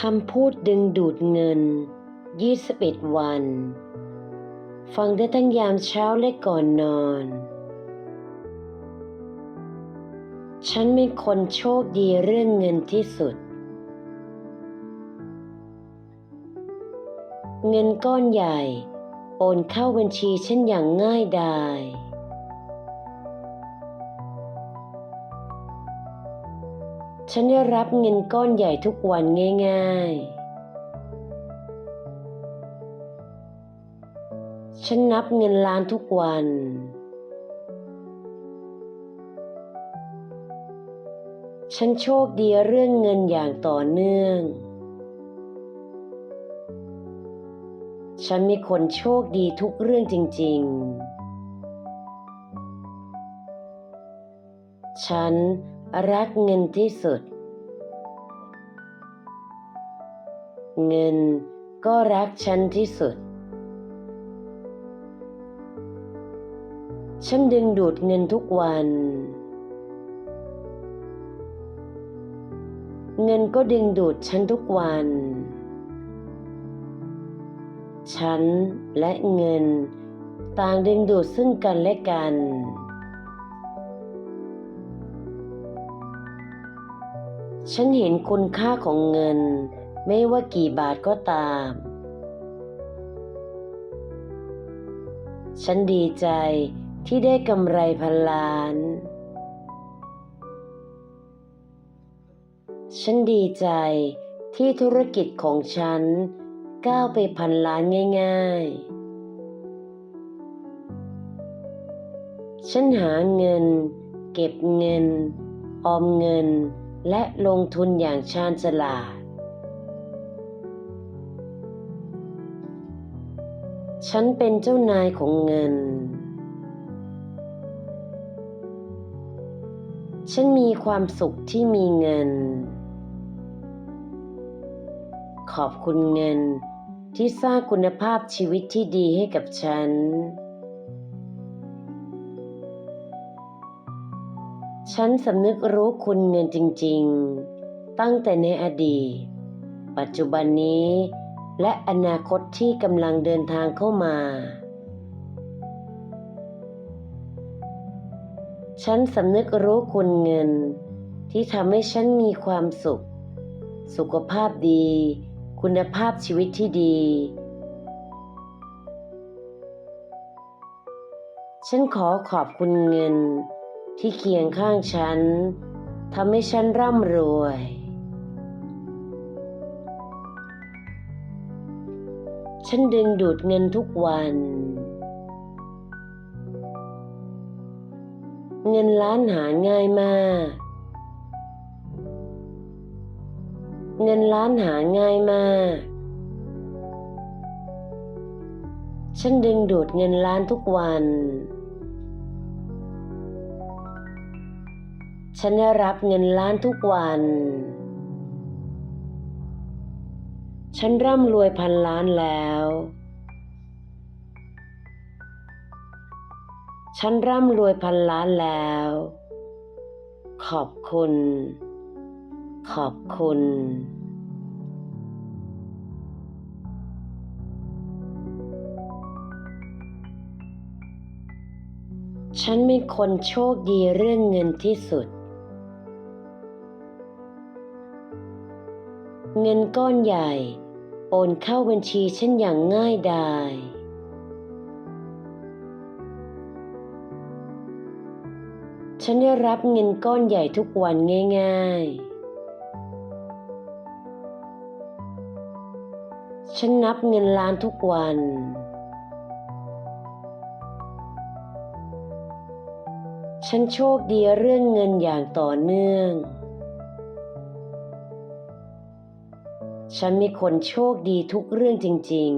คำพูดดึงดูดเงิน 21 วัน ฟังได้ทั้งยามเช้าและก่อนนอน ฉันเป็นคนโชคดีเรื่องเงินที่สุด เงินก้อนใหญ่ โอนเข้าบัญชีฉันอย่างง่ายดาย ฉันได้รับเงินก้อนใหญ่ทุกวันง่าย ๆ ฉันนับเงินล้านทุกวัน ฉันโชคดีเรื่องเงินอย่างต่อเนื่อง ฉันมีคนโชคดีทุกเรื่องจริง ๆ ฉัน รักเงินที่สุด เงินก็รักฉันที่สุด ฉันดึงดูดเงินทุกวัน เงินก็ดึงดูดฉันทุกวัน ฉันและเงิน ต่างดึงดูดซึ่งกันและกัน ฉันเห็นคุณค่าของเงิน ไม่ว่ากี่บาทก็ตาม ฉันดีใจที่ได้กำไรพันล้าน ฉันดีใจที่ธุรกิจของฉันก้าวไปพันล้านง่าย ๆ ฉันหาเงิน เก็บเงิน ออมเงิน และลงทุนอย่างชาญฉลาด ฉันเป็นเจ้านายของเงิน ฉันมีความสุขที่มีเงิน ขอบคุณเงินที่สร้างคุณภาพชีวิตที่ดีให้กับฉัน ฉันสำนึกรู้คุณเงินจริง ๆ ตั้งแต่ในอดีต ปัจจุบันนี้ และอนาคตที่กำลังเดินทางเข้ามา ฉันสำนึกรู้คุณเงิน ที่ทำให้ฉันมีความสุข สุขภาพดี คุณภาพชีวิตที่ดี ฉันขอขอบคุณเงิน ที่เคียงข้างฉันทำให้ฉันร่ำรวย ฉันดึงดูดเงินทุกวัน เงินล้านหาง่ายมาก เงินล้านหาง่ายมาก ฉันดึงดูดเงินล้านทุกวัน ฉันได้รับเงินล้านทุกวัน ฉันร่ำรวยพันล้านแล้ว ฉันร่ำรวยพันล้านแล้ว ขอบคุณ ขอบคุณฉันเป็นคนโชคดีเรื่องเงินที่สุด เงินก้อนใหญ่ โอนเข้าบัญชีฉันอย่างง่ายดายฉันได้รับเงินก้อนใหญ่ทุกวันง่ายๆ ฉันนับเงินล้านทุกวัน ฉันโชคดีเรื่องเงินอย่างต่อเนื่อง ฉันมีคนโชคดีทุกเรื่องจริง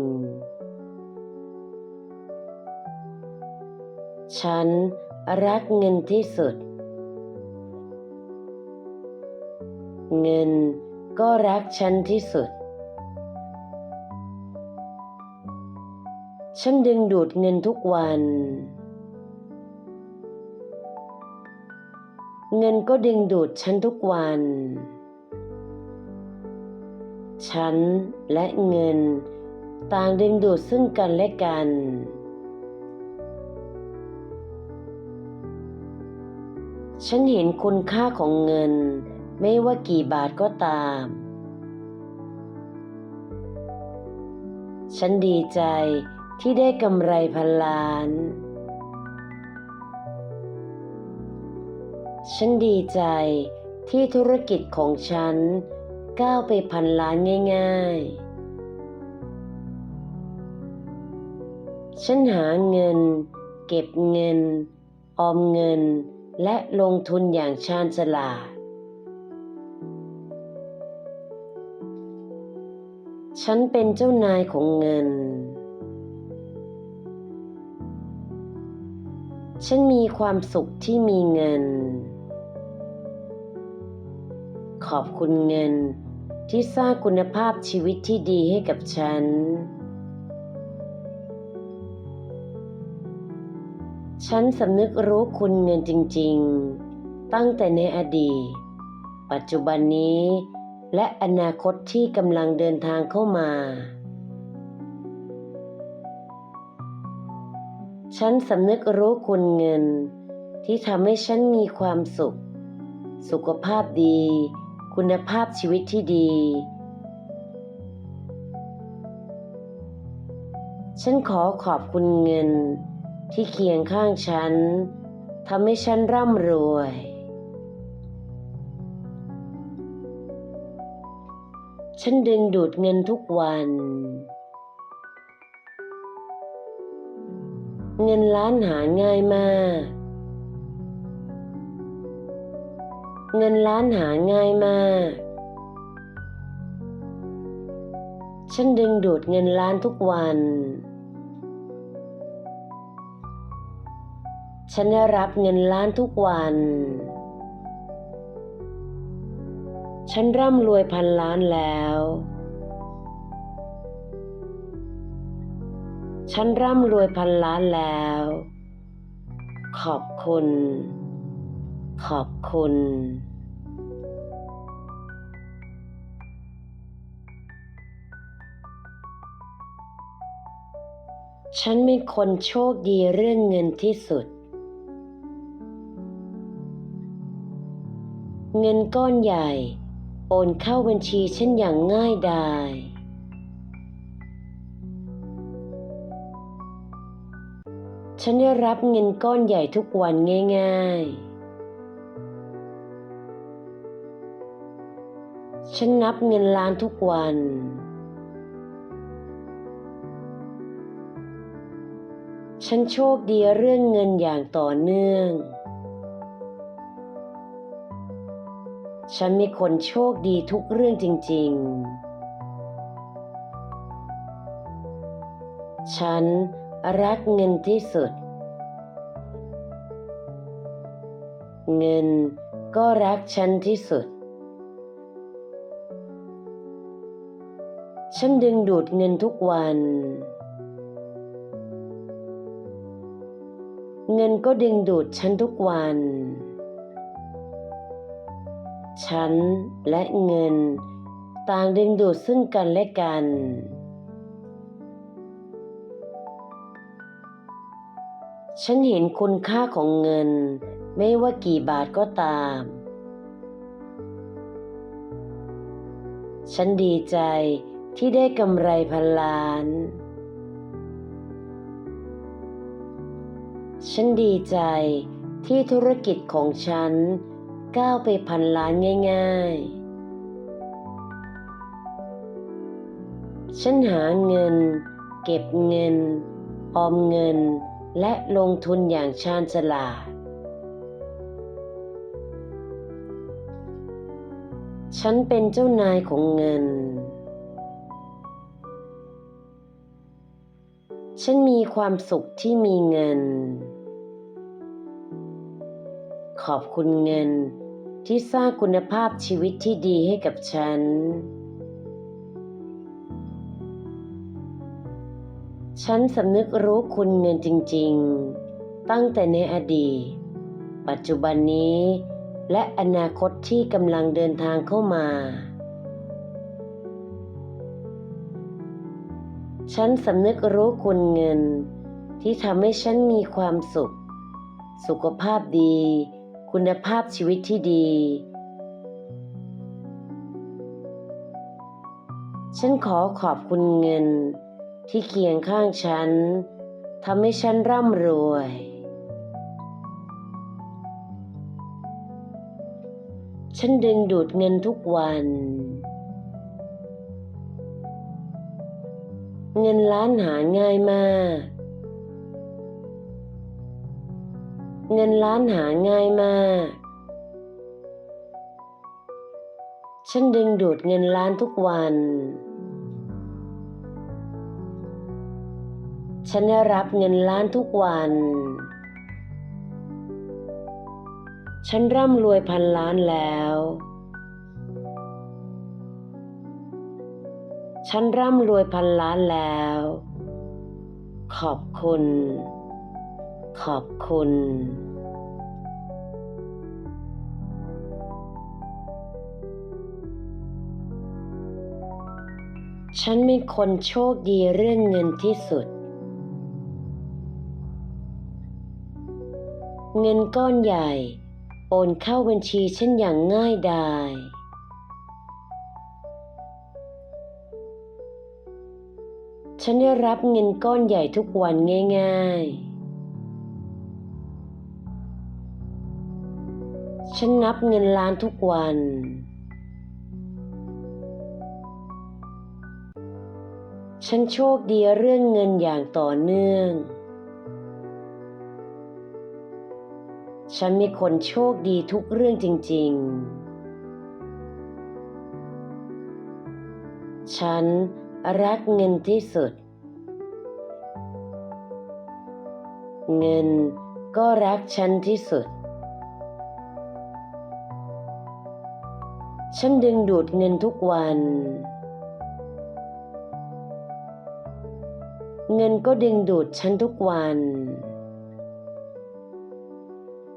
ๆ ฉันรักเงินที่สุด เงินก็รักฉันที่สุด ฉันดึงดูดเงินทุกวัน เงินก็ดึงดูดฉันทุกวัน ฉันและเงิน ต่างดึงดูดซึ่งกันและกัน ฉันเห็นคุณค่าของเงิน ไม่ว่ากี่บาทก็ตาม ฉันดีใจที่ได้กำไรพันล้าน ฉันดีใจที่ธุรกิจของฉัน ก้าวไปพันล้านง่ายๆ ฉันหาเงิน เก็บเงิน ออมเงิน และลงทุนอย่างชาญฉลาด ฉันเป็นเจ้านายของเงิน ฉันมีความสุขที่มีเงินขอบคุณเงิน ที่สร้างคุณภาพชีวิตที่ดีให้กับฉัน ฉันสำนึกรู้คุณเงินจริง ๆ ตั้งแต่ในอดีต ปัจจุบันนี้ และอนาคตที่กำลังเดินทางเข้ามา ฉันสำนึกรู้คุณเงินที่ทำให้ฉันมีความสุข สุขภาพดี คุณภาพชีวิตที่ดี ฉันขอขอบคุณเงินที่เคียงข้างฉันทำให้ฉันร่ำรวย ฉันดึงดูดเงินทุกวัน เงินล้านหาง่ายมาก เงินล้านหาง่ายมาก ฉันดึงดูดเงินล้านทุกวัน ฉันได้รับเงินล้านทุกวัน ฉันร่ำรวยพันล้านแล้ว ฉันร่ำรวยพันล้านแล้ว ขอบคุณ ขอบคุณ ฉันเป็นคนโชคดีเรื่องเงินที่สุด เงินก้อนใหญ่ โอนเข้าบัญชีฉันอย่างง่ายดายฉันได้รับเงินก้อนใหญ่ทุกวันง่าย ๆ ฉันนับเงินล้านทุกวัน ฉันโชคดีเรื่องเงินอย่างต่อเนื่อง ฉันมีคนโชคดีทุกเรื่องจริง ๆ ฉันรักเงินที่สุด เงินก็รักฉันที่สุด ฉันดึงดูดเงินทุกวัน เงินก็ดึงดูดฉันทุกวัน ฉันและเงิน ต่างดึงดูดซึ่งกันและกัน ฉันเห็นคุณค่าของเงิน ไม่ว่ากี่บาทก็ตามฉันดีใจ ที่ได้กำไรพันล้าน ฉันดีใจที่ธุรกิจของฉันก้าวไปพันล้านง่าย ๆ ฉันหาเงิน เก็บเงิน ออมเงินและลงทุนอย่างชาญฉลาด ฉันเป็นเจ้านายของเงิน ฉันมีความสุขที่มีเงิน ขอบคุณเงินที่สร้างคุณภาพชีวิตที่ดีให้กับฉัน ฉันสำนึกรู้คุณเงินจริง ๆ ตั้งแต่ในอดีต ปัจจุบันนี้ และอนาคตที่กำลังเดินทางเข้ามา ฉันสำนึกรู้คุณเงิน ที่ทำให้ฉันมีความสุข สุขภาพดี คุณภาพชีวิตที่ดี ฉันขอขอบคุณเงิน ที่เคียงข้างฉันทำให้ฉันร่ำรวย ฉันดึงดูดเงินทุกวัน เงินล้านหาง่ายมาก เงินล้านหาง่ายมาก ฉันดึงดูดเงินล้านทุกวัน ฉันได้รับเงินล้านทุกวัน ฉันร่ำรวยพันล้านแล้ว ฉันร่ำรวยพันล้านแล้ว ขอบคุณ ขอบคุณ ฉันเป็นคนโชคดีเรื่องเงินที่สุด เงินก้อนใหญ่ โอนเข้าบัญชีฉันอย่างง่ายดาย ฉันได้รับเงินก้อนใหญ่ทุกวันง่าย ๆ ฉันนับเงินล้านทุกวัน ฉันโชคดีเรื่องเงินอย่างต่อเนื่อง ฉันมีคนโชคดีทุกเรื่องจริง ๆ ฉัน รักเงินที่สุด เงินก็รักฉันที่สุด ฉันดึงดูดเงินทุกวัน เงินก็ดึงดูดฉันทุกวัน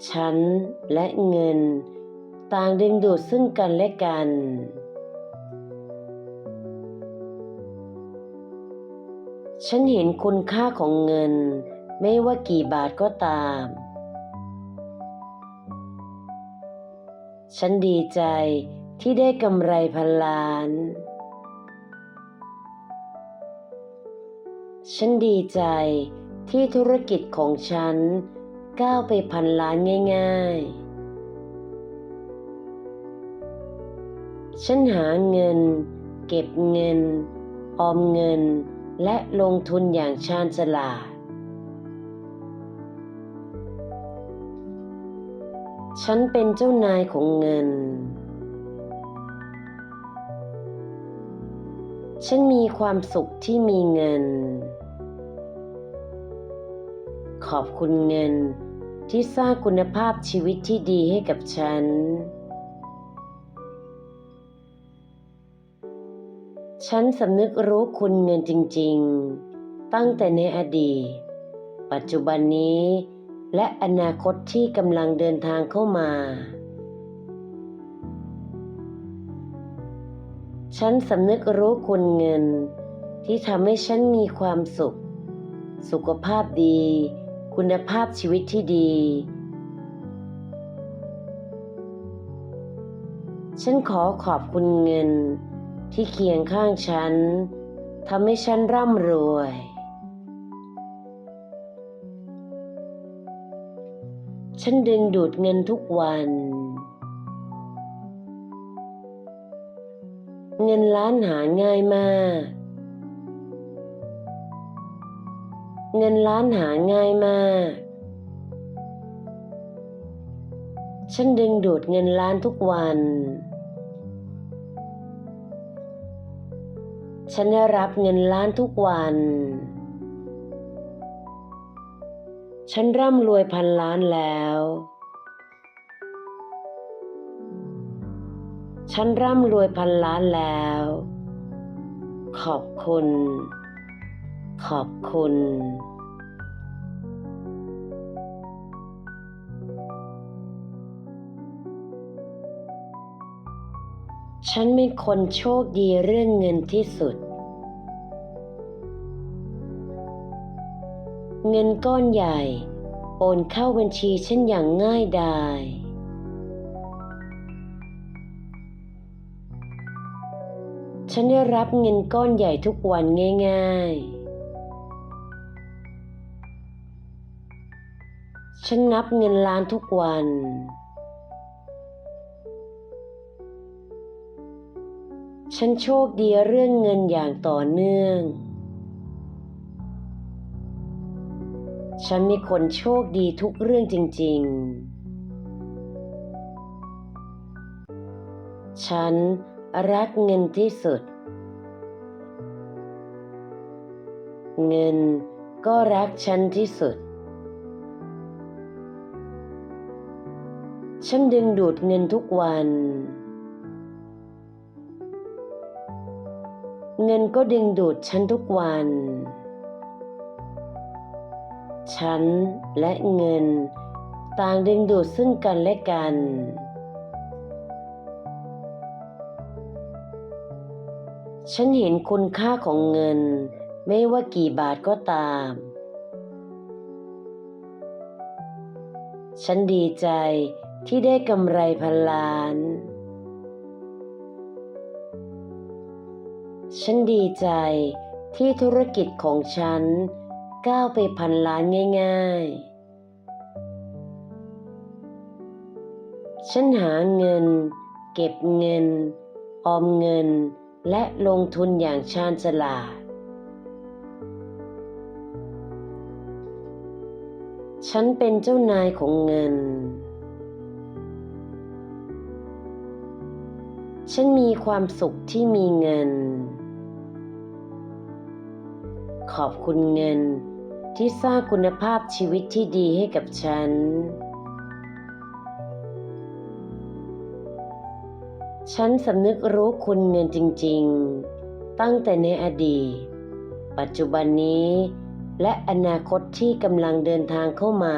ฉันและเงิน ต่างดึงดูดซึ่งกันและกัน ฉันเห็นคุณค่าของเงิน ไม่ว่ากี่บาทก็ตาม ฉันดีใจที่ได้กำไรพันล้าน ฉันดีใจที่ธุรกิจของฉันก้าวไปพันล้านง่าย ๆ ฉันหาเงิน เก็บเงิน ออมเงิน และลงทุนอย่างชาญฉลาด ฉันเป็นเจ้านายของเงิน ฉันมีความสุขที่มีเงิน ขอบคุณเงินที่สร้างคุณภาพชีวิตที่ดีให้กับฉัน ฉันสำนึกรู้คุณเงินจริง ๆ ตั้งแต่ในอดีต ปัจจุบันนี้ และอนาคตที่กำลังเดินทางเข้ามา ฉันสำนึกรู้คุณเงิน ที่ทำให้ฉันมีความสุข สุขภาพดี คุณภาพชีวิตที่ดี ฉันขอขอบคุณเงิน ที่เคียงข้างฉันทำให้ฉันร่ำรวย ฉันดึงดูดเงินทุกวัน เงินล้านหาง่ายมาก เงินล้านหาง่ายมาก ฉันดึงดูดเงินล้านทุกวัน ฉันได้รับเงินล้านทุกวัน ฉันร่ำรวยพันล้านแล้ว ฉันร่ำรวยพันล้านแล้ว ขอบคุณ ขอบคุณฉันเป็นคนโชคดีเรื่องเงินที่สุด เงินก้อนใหญ่ โอนเข้าบัญชีฉันอย่างง่ายดายฉันได้รับเงินก้อนใหญ่ทุกวันง่ายๆ ฉันนับเงินล้านทุกวัน ฉันโชคดีเรื่องเงินอย่างต่อเนื่อง ฉันมีคนโชคดีทุกเรื่องจริง ๆ ฉันรักเงินที่สุด เงินก็รักฉันที่สุด ฉันดึงดูดเงินทุกวัน เงินก็ดึงดูดฉันทุกวัน ฉันและเงิน ต่างดึงดูดซึ่งกันและกัน ฉันเห็นคุณค่าของเงิน ไม่ว่ากี่บาทก็ตาม ฉันดีใจที่ได้กำไรพันล้าน ฉันดีใจที่ธุรกิจของฉัน ก้าวไปพันล้านง่ายๆ ฉันหาเงิน เก็บเงิน ออมเงิน และลงทุนอย่างชาญฉลาด ฉันเป็นเจ้านายของเงิน ฉันมีความสุขที่มีเงินขอบคุณเงิน ที่สร้างคุณภาพชีวิตที่ดีให้กับฉัน ฉันสำนึกรู้คุณเงินจริง ๆ ตั้งแต่ในอดีต ปัจจุบันนี้ และอนาคตที่กำลังเดินทางเข้ามา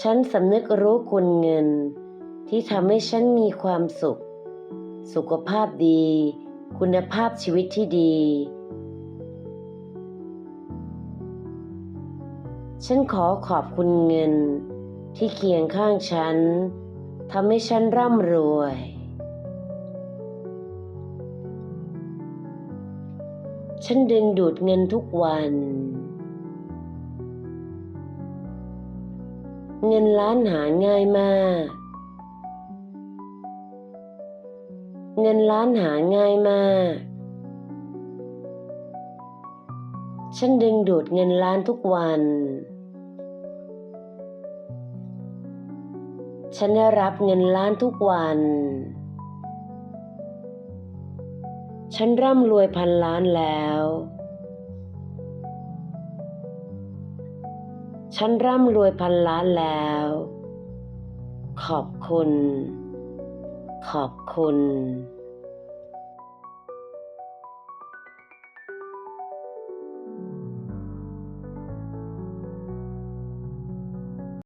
ฉันสำนึกรู้คุณเงินที่ทำให้ฉันมีความสุข สุขภาพดี คุณภาพชีวิตที่ดี ฉันขอขอบคุณเงินที่เคียงข้างฉันทำให้ฉันร่ำรวย ฉันดึงดูดเงินทุกวัน เงินล้านหาง่ายมาก เงินล้านหาง่ายมาก ฉันดึงดูดเงินล้านทุกวัน ฉันได้รับเงินล้านทุกวัน ฉันร่ำรวยพันล้านแล้ว ฉันร่ำรวยพันล้านแล้ว ขอบคุณขอบคุณ